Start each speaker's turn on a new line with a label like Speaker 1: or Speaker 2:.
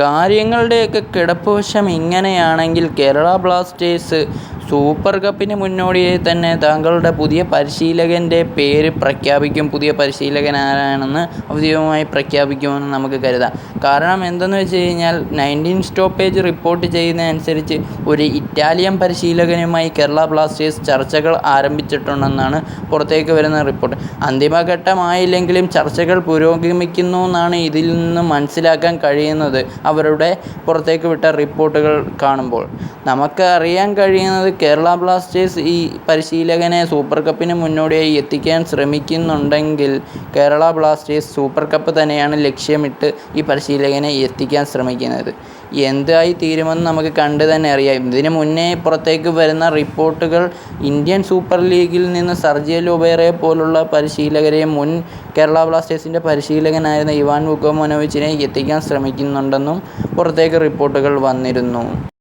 Speaker 1: കാര്യങ്ങളുടെയൊക്കെ കിടപ്പുവശം ഇങ്ങനെയാണെങ്കിൽ Kerala Blasters super കപ്പിന് മുന്നോടിയായി തന്നെ താങ്കളുടെ പുതിയ പരിശീലകന്റെ പേര് പ്രഖ്യാപിക്കും. പുതിയ പരിശീലകൻ ആരാണെന്ന് ഔദ്യോഗികമായി പ്രഖ്യാപിക്കുമെന്ന് നമുക്ക് കരുതാം. കാരണം എന്തെന്ന് വെച്ച് കഴിഞ്ഞാൽ നയന്റീൻ സ്റ്റോപ്പേജ് റിപ്പോർട്ട് ചെയ്യുന്നതനുസരിച്ച് ഒരു ഇറ്റാലിയൻ പരിശീലകനുമായി കേരള ബ്ലാസ്റ്റേഴ്സ് ചർച്ചകൾ ആരംഭിച്ചിട്ടുണ്ടെന്നാണ് പുറത്തേക്ക് വരുന്ന റിപ്പോർട്ട്. അന്തിമഘട്ടമായില്ലെങ്കിലും ചർച്ചകൾ പുരോഗമിക്കുന്നു എന്നാണ് ഇതിൽ നിന്ന് മനസ്സിലാക്കാൻ കഴിയുന്നത്. അവരുടെ പുറത്തേക്ക് വിട്ട റിപ്പോർട്ടുകൾ കാണുമ്പോൾ. നമുക്ക് അറിയാൻ കഴിയുന്നത് കേരള ബ്ലാസ്റ്റേഴ്സ് ഈ പരിശീലകനെ സൂപ്പർ കപ്പിന് മുന്നോടിയായി എത്തിക്കാൻ ശ്രമിക്കുന്നുണ്ടെങ്കിൽ കേരള ബ്ലാസ്റ്റേഴ്സ് സൂപ്പർ കപ്പ് തന്നെയാണ് ലക്ഷ്യമിട്ട് ഈ പരിശീലകനെ എത്തിക്കാൻ ശ്രമിക്കുന്നത്. എന്തായി തീരുമെന്ന് നമുക്ക് കണ്ട് തന്നെ അറിയാം. ഇതിനു മുന്നേ പുറത്തേക്ക് വരുന്ന റിപ്പോർട്ടുകൾ ഇന്ത്യൻ സൂപ്പർ ലീഗിൽ നിന്ന് സർജിയ ലുബേറെ പോലുള്ള പരിശീലകരെ മുൻ കേരള ബ്ലാസ്റ്റേഴ്സിന്റെ പരിശീലകനായിരുന്ന ഇവാൻ വുക്കോമനോവിച്ചിനെ എത്തിക്കാൻ ശ്രമിക്കുന്നുണ്ടെന്നും പുറത്തേക്ക് റിപ്പോർട്ടുകൾ വന്നിരുന്നു.